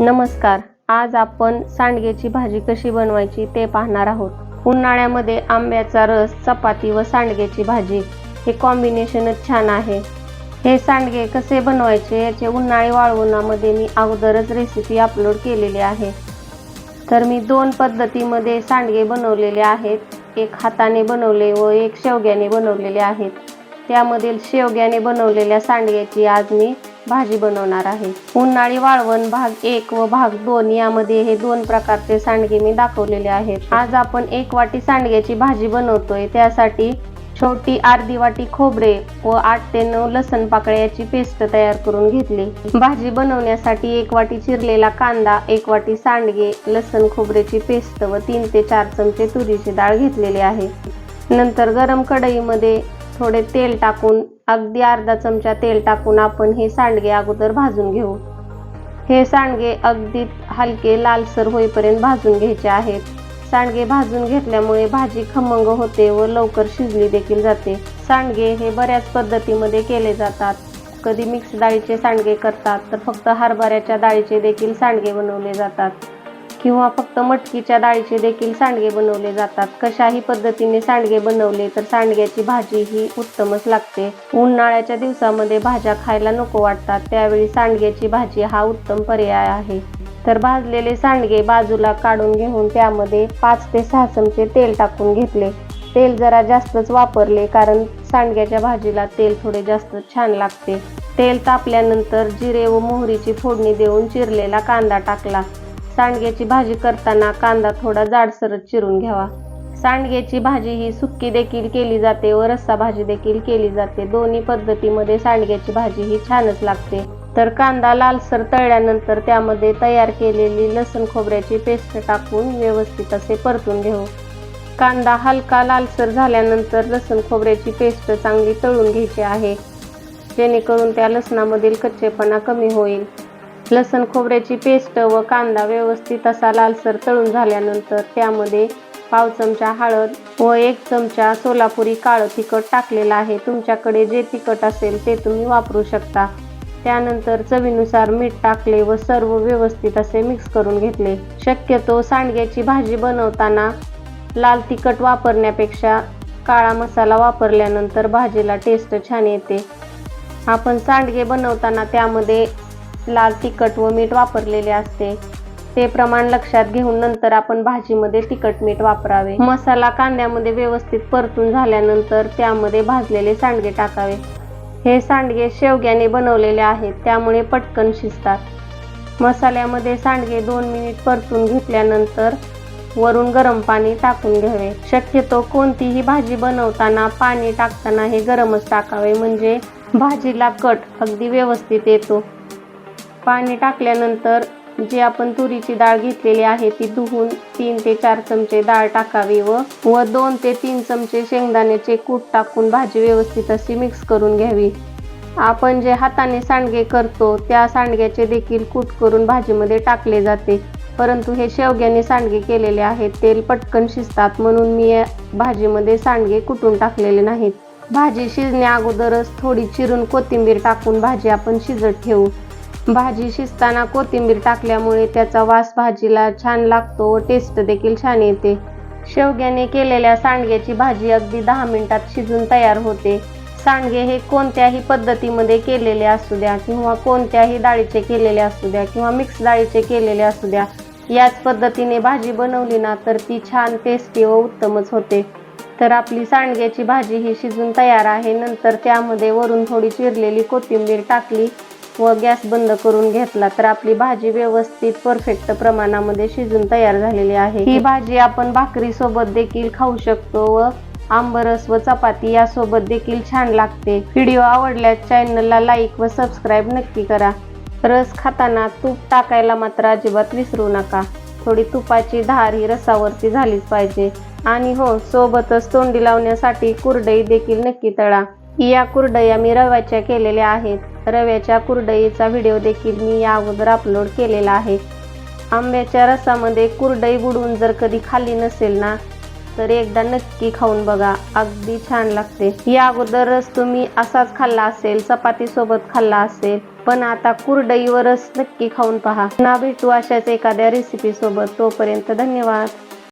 नमस्कार आज आपण सांडग्याची भाजी कशी बनवायची ते पाहणार आहोत. उन्हाळ्यामध्ये आंब्याचा रस चपाती व सांडग्याची भाजी हे कॉम्बिनेशनच छान आहे. हे सांडगे कसे बनवायचे याचे उन्हाळी वाळवणामध्ये मी अगोदरच रेसिपी अपलोड केलेली आहे. तर मी दोन पद्धतीमध्ये सांडगे बनवलेले आहेत. एक हाताने बनवले व एक शेवग्याने बनवलेले आहेत. त्यामधील शेवग्याने बनवलेल्या सांडग्याची आज मी भाजी बनवणार आहे. उन्हाळी वाळवण भाग एक व भाग दोन यामध्ये हे दोन प्रकारचे सांडगे मी दाखवलेले आहेत. आज आपण एक वाटी सांडग्याची भाजी बनवतोय. त्यासाठी छोटी अर्धी वाटी खोबरे व आठ ते नऊ लसण पाकळ्याची पेस्ट तयार करून घेतली. भाजी बनवण्यासाठी एक वाटी चिरलेला कांदा एक वाटी सांडगे लसण खोबऱ्याची पेस्ट व तीन ते चार चमचे तुरीची डाळ घेतलेली आहे. नंतर गरम कढईमध्ये थोडे तेल टाकून अगदी अर्धा चमचा तेल टाकून आपण हे सांडगे अगोदर भाजून घेऊ. हे सांडगे अगदी हलके लालसर होईपर्यंत भाजून घ्यायचे आहेत. सांडगे भाजून घेतल्यामुळे भाजी खमंग होते व लवकर शिजली देखील जाते. सांडगे हे बऱ्याच पद्धतीमध्ये केले जातात. कधी मिक्स डाळीचे सांडगे करतात तर फक्त हरभऱ्याच्या डाळीचे देखील सांडगे बनवले जातात. किंवा फक्त मटकीच्या डाळीचे देखील सांडगे बनवले जातात. कशाही पद्धतीने सांडगे बनवले तर सांडग्याची भाजी ही उत्तमच लागते. उन्हाळ्याच्या दिवसामध्ये भाज्या खायला नको वाटतात. त्यावेळी सांडग्याची भाजी हा उत्तम पर्याय आहे. तर भाजलेले सांडगे बाजूला काढून घेऊन त्यामध्ये पाच ते सहा चमचे तेल टाकून घेतले. तेल जरा जास्तच वापरले कारण सांडग्याच्या भाजीला तेल थोडे जास्त छान लागते. तेल तापल्यानंतर जिरे व मोहरीची फोडणी देऊन चिरलेला कांदा टाकला. सांडग्याची भाजी करताना कांदा थोडा जाडसरच चिरून घ्यावा. सांडग्याची भाजी ही सुक्की देखील केली जाते व रस्सा भाजी देखील केली जाते. दोन्ही पद्धतीमध्ये सांडग्याची भाजी ही छानच लागते. तर कांदा लालसर तळल्यानंतर त्यामध्ये तयार केलेली लसण खोबऱ्याची पेस्ट टाकून व्यवस्थित असे परतून घेऊ. कांदा हलका लालसर झाल्यानंतर लसण खोबऱ्याची पेस्ट चांगली तळून घ्यायची आहे. जेणेकरून त्या लसणामधील कच्चेपणा कमी होईल. लसण खोबऱ्याची पेस्ट व कांदा व्यवस्थित असा लालसर तळून झाल्यानंतर त्यामध्ये पाव चमचा हळद व एक चमचा सोलापुरी काळं तिखट टाकलेलं आहे. तुमच्याकडे जे तिखट असेल ते तुम्ही वापरू शकता. त्यानंतर चवीनुसार मीठ टाकले व सर्व व्यवस्थित असे मिक्स करून घेतले. शक्यतो सांडग्याची भाजी बनवताना लाल तिखट वापरण्यापेक्षा काळा मसाला वापरल्यानंतर भाजीला टेस्ट छान येते. आपण सांडगे बनवताना त्यामध्ये लाल तिखट व मीठ वापरलेले असते. ते प्रमाण लक्षात घेऊन नंतर आपण भाजीमध्ये तिखट मीठ वापरावे. मसाला कांद्यामध्ये व्यवस्थित परतून झाल्यानंतर त्यामध्ये भाजलेले सांडगे टाकावे. हे सांडगे शेवग्याने बनवलेले आहेत त्यामुळे पटकन शिजतात. मसाल्यामध्ये सांडगे दोन मिनिट परतून घेतल्यानंतर वरून गरम पाणी टाकून घ्यावे. शक्यतो कोणतीही भाजी बनवताना पाणी टाकताना हे गरमच टाकावे म्हणजे भाजीला कट अगदी व्यवस्थित येतो. पाणी टाकल्यानंतर जी आपण तुरीची डाळ घेतलेली आहे ती धुवून तीन ते चार चमचे डाळ टाकावी व व दोन ते तीन चमचे शेंगदाण्याचे कूट टाकून भाजी व्यवस्थित अशी मिक्स करून घ्यावी. आपण जे हाताने सांडगे करतो त्या सांडग्याचे देखील कूट करून भाजीमध्ये टाकले जाते. परंतु हे शेवग्याने सांडगे केलेले आहेत तेल पटकन शिजतात म्हणून मी या भाजीमध्ये सांडगे कुटून टाकलेले नाहीत. भाजी शिजण्या अगोदरच थोडी चिरून कोथिंबीर टाकून भाजी आपण शिजत ठेवू. भाजी शिजताना कोथिंबीर टाकल्यामुळे त्याचा वास भाजीला छान लागतो. व टेस्ट देखील छान येते. शेवग्याने केलेल्या सांडग्याची भाजी अगदी दहा मिनिटात शिजून तयार होते. सांडगे हे कोणत्याही पद्धतीमध्ये केलेले असू द्या किंवा कोणत्याही डाळीचे केलेले असू द्या किंवा मिक्स डाळीचे केलेले असू द्या याच पद्धतीने भाजी बनवली ना तर ती छान टेस्टी व उत्तमच होते. तर आपली सांडग्याची भाजी ही शिजून तयार आहे. नंतर त्यामध्ये वरून थोडी चिरलेली कोथिंबीर टाकली. व गॅस बंद करून घेतला तर आपली भाजी व्यवस्थित परफेक्ट प्रमाणामध्ये शिजून तयार झालेली आहे. ही भाजी आपण भाकरी सोबत देखील खाऊ शकतो व आंबरस व चपाती यासोबत देखील छान लागते. व्हिडिओ आवडल्यास चॅनलला लाईक व सबस्क्राईब नक्की करा. रस खाताना तूप टाकायला मात्र अजिबात विसरू नका. थोडी तुपाची धार ही रसावरती झालीच पाहिजे. आणि हो सोबतच तोंडी लावण्यासाठी कुरडई देखील नक्की तळा. या कुरडया मी रव्याच्या केलेल्या आहेत. रव्याच्या कुरडईचा व्हिडिओ देखील मी या अगोदर अपलोड केलेला आहे. आंब्याच्या रसामध्ये कुरडई बुडवून जर कधी खाल्ली नसेल ना तर एकदा नक्की खाऊन बघा. अगदी छान लागते. या अगोदर रस तुम्ही असाच खाल्ला असेल चपाती सोबत खाल्ला असेल पण आता कुरडईवरच नक्की खाऊन पहा. ना भेटू अशाच एखाद्या रेसिपी सोबत. तोपर्यंत धन्यवाद.